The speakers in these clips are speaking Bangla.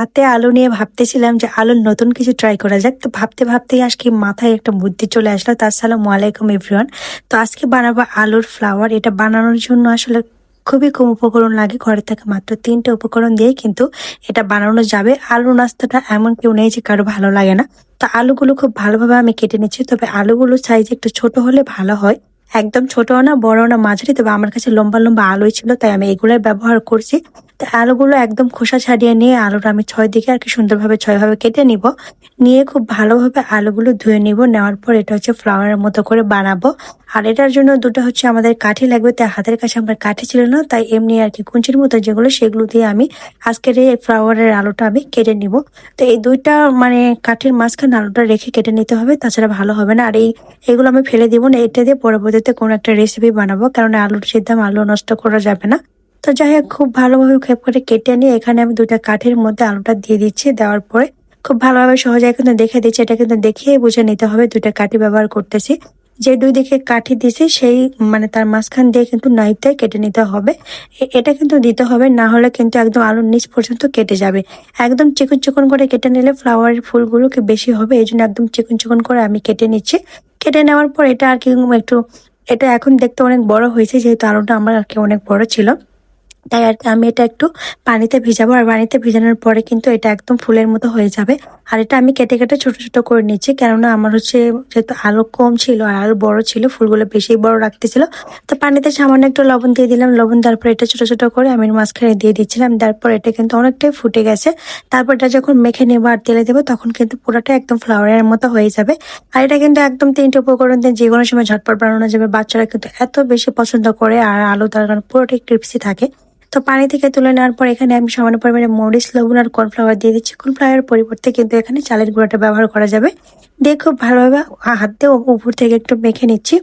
হাতে আলু নিয়ে ভাবতেছিলাম যে আলুর নতুন কিছু ট্রাই করা যাক। তো ভাবতে ভাবতেই আজকে মাথায় একটা বুদ্ধি চলে আসলো। তো আসসালামু আলাইকুম এভরিওয়ান তো আজকে বানাবো আলুর ফ্লাওয়ার এটা বানানোর জন্য আসলে খুবই কম উপকরণ লাগে। ঘরে থেকে মাত্র তিনটে উপকরণ দিয়ে কিন্তু এটা বানানো যাবে। আলু নাস্তাটা এমন কেউ নেই যে কারও ভালো লাগে না। তো আলুগুলো খুব ভালোভাবে আমি কেটে নিচ্ছি। তবে আলুগুলো সাইজ একটু ছোট হলে ভালো হয়। একদম ছোট না বড় না, মাঝারি। তবে আমার কাছে লম্বা লম্বা আলোই ছিল, তাই আমি এগুলোই ব্যবহার করছি। তো আলুগুলো একদম খোসা ছাড়িয়ে নিয়ে আলুটা আমি ছয় দিকে আর কি সুন্দরভাবে ছয়ভাবে কেটে নিব। নিয়ে খুব ভালোভাবে আলুগুলো ধুয়ে নিব, নেওয়ার পর এটা হচ্ছে ফ্লাওয়ারের মতো করে বানাবো। আর এটার জন্য দুটো হচ্ছে আমাদের কাঠি লাগবে, তাই হাতের কাছে আমার কাঠি ছিল না, তাই এমনি আর কি কুঞ্চির মতো যেগুলো, সেগুলো দিয়ে আমি আজকের এই ফ্লাওয়ারের আলুটা আমি কেটে নিব। তো এই দুইটা মানে কাঠের মাঝখানে আলুটা রেখে কেটে নিতে হবে, তাছাড়া ভালো হবে না। আর এই, এগুলো আমি ফেলে দিব না, এটা দিয়ে পরবর্তীতে কোনো একটা রেসিপি বানাবো, কারণ আলুর সিদ্ধম আলু নষ্ট করা যাবে না। তো যাই হোক, খুব ভালোভাবে খেপ করে কেটে নিয়ে এখানে আমি দুটা কাঠের মধ্যে আলুটা দিয়ে দিচ্ছি, দেওয়ার পরে খুব ভালোভাবে সহজে কিন্তু দেখে দিচ্ছি, এটা কিন্তু দেখিয়ে বুঝে নিতে হবে দুটা কাঠি ব্যবহার করতেছি। যে দুই দিকে কাঠি দিছি, সেই মানে তার মাঝখান দিয়ে কিন্তু নাইফটাই কেটে নিতে হবে। এটা কিন্তু দিতে হবে, না হলে কিন্তু একদম আলুর নিচ পর্যন্ত কেটে যাবে। একদম চিকন চিকন করে কেটে নিলে ফ্লাওয়ারের ফুলগুলো কি বেশি হবে, এই জন্য একদম চিকন চিকন করে আমি কেটে নিচ্ছি। কেটে নেওয়ার পর এটা আর কি একটু, এটা এখন দেখতে অনেক বড় হয়েছে, যেহেতু আলুটা আমার আর কি অনেক বড় ছিল। তাই আর কি আমি এটা একটু পানিতে ভিজাবো। আর পানিতে ভিজানোর পরে কিন্তু এটা একদম ফুলের মতো হয়ে যাবে। আর এটা আমি কেটে কেটে ছোট ছোট করে নিচ্ছি। কেননা আমার হচ্ছে যেহেতু আলু কম ছিল আর আলু বড় ছিল, ফুলগুলো বেশি বড় রাখতেছিল। তো পানিতে সামান্য একটু লবণ দিয়ে দিলাম। লবণ দেওয়ার পর এটা ছোট ছোট করে আমি মাঝখানে দিয়ে দিচ্ছিলাম। তারপর এটা কিন্তু অনেকটাই ফুটে গেছে। তারপর এটা যখন মেখে নেব আর তেলে দেবো, তখন কিন্তু পুরোটা একদম ফ্লাওয়ারের মতো হয়ে যাবে। আর এটা কিন্তু একদম তিনটে উপকরণ দিয়ে যে কোনো সময় ঝটপট বানানো যাবে। বাচ্চারা কিন্তু এত বেশি পছন্দ করে আর আলু তার কারণ পুরোটাই ক্রিপসি থাকে। তো পানি থেকে তুলে নেওয়ার পর এখানে আমি সামান্য পরিমাণে মরিচ, লবণ আর কর্নফ্লাওয়ার দিয়ে দিচ্ছি। কর্নফ্লাওয়ারের পরিবর্তে কিন্তু এখানে চালের গুঁড়োটা ব্যবহার করা যাবে। দিয়ে খুব ভালোভাবে হাত দিয়ে উপর থেকে একটু মেখে নিচ্ছি।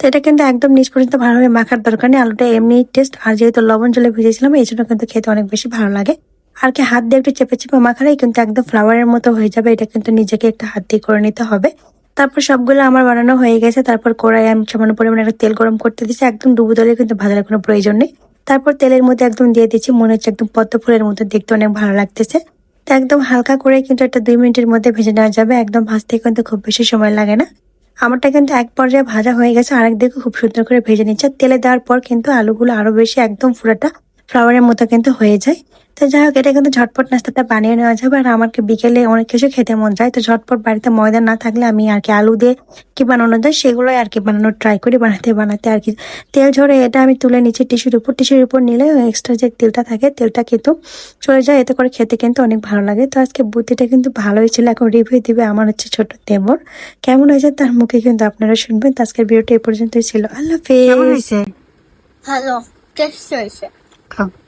তো এটা কিন্তু একদম নিচ পর্যন্ত ভালোভাবে মাখার দরকার নেই। আলুটা এমনি টেস্ট আর যেহেতু লবণ জলে ভিজেছিলাম, এই জন্য কিন্তু খেতে অনেক বেশি ভালো লাগে। আর কি হাত দিয়ে একটু চেপে চেপে মাখালেই কিন্তু একদম ফ্লাওয়ারের মতো হয়ে যাবে। এটা কিন্তু নিজেকে একটা হাত দিয়ে করে নিতে হবে। তারপর সবগুলো আমার বানানো হয়ে গেছে। তারপর কড়াই আমি সামান্য পরিমাণে একটা তেল গরম করতে দিচ্ছি। একদম ডুবো দলে কিন্তু ভাজার কোনো প্রয়োজন নেই। তারপর তেলের মধ্যে একদম দিয়ে দিচ্ছি। মনে হচ্ছে একদম পদ্ম ফুলের মতো দেখতে অনেক ভালো লাগতেছে। তো একদম হালকা করে কিন্তু একটা দুই মিনিটের মধ্যে ভেজে নেওয়া যাবে। একদম ভাজতে কিন্তু খুব বেশি সময় লাগে না। আমারটা কিন্তু এক পর্যায়ে ভাজা হয়ে গেছে। আরেক দিকে খুব সুন্দর করে ভেজে নিচ্ছে। তেলে দেওয়ার পর কিন্তু আলুগুলো আরও বেশি একদম পুরোটা ফ্লাওয়ারের মতো কিন্তু হয়ে যায়। তো যাই হোক এটা কিন্তু ঝটপট নাস্তাটা বানিয়ে নেওয়া যাবে আর আমাকে বিকেলে অনেক কিছু খেতে মন যায়। তো ঝটপট বাড়িতে ময়দা না থাকলে আমি আর কি আলু দিয়ে কি বানানো যায় সেগুলোই আর কি বানানোর ট্রাই করি বানাতে বানাতে আর কি। তেল ঝরে এটা আমি তুলে নিচ্ছি টিস্যুর উপর। টিস্যুর উপর নিলে এক্সট্রা যে তেলটা থাকে তেলটা কিন্তু চলে যায়। এতে করে খেতে কিন্তু অনেক ভালো লাগে। তো আজকে বুদ্ধিটা কিন্তু ভালোই ছিল। এখন রিভিউ দিবে আমার হচ্ছে ছোট দেবর। কেমন হয়েছে তার মুখে কিন্তু আপনারা শুনবেন। তো আজকের ভিডিওটা এ পর্যন্তই ছিল। আল্লাহ হাফেজ। হয়েছে? ভালো টেস্ট হয়েছে। 그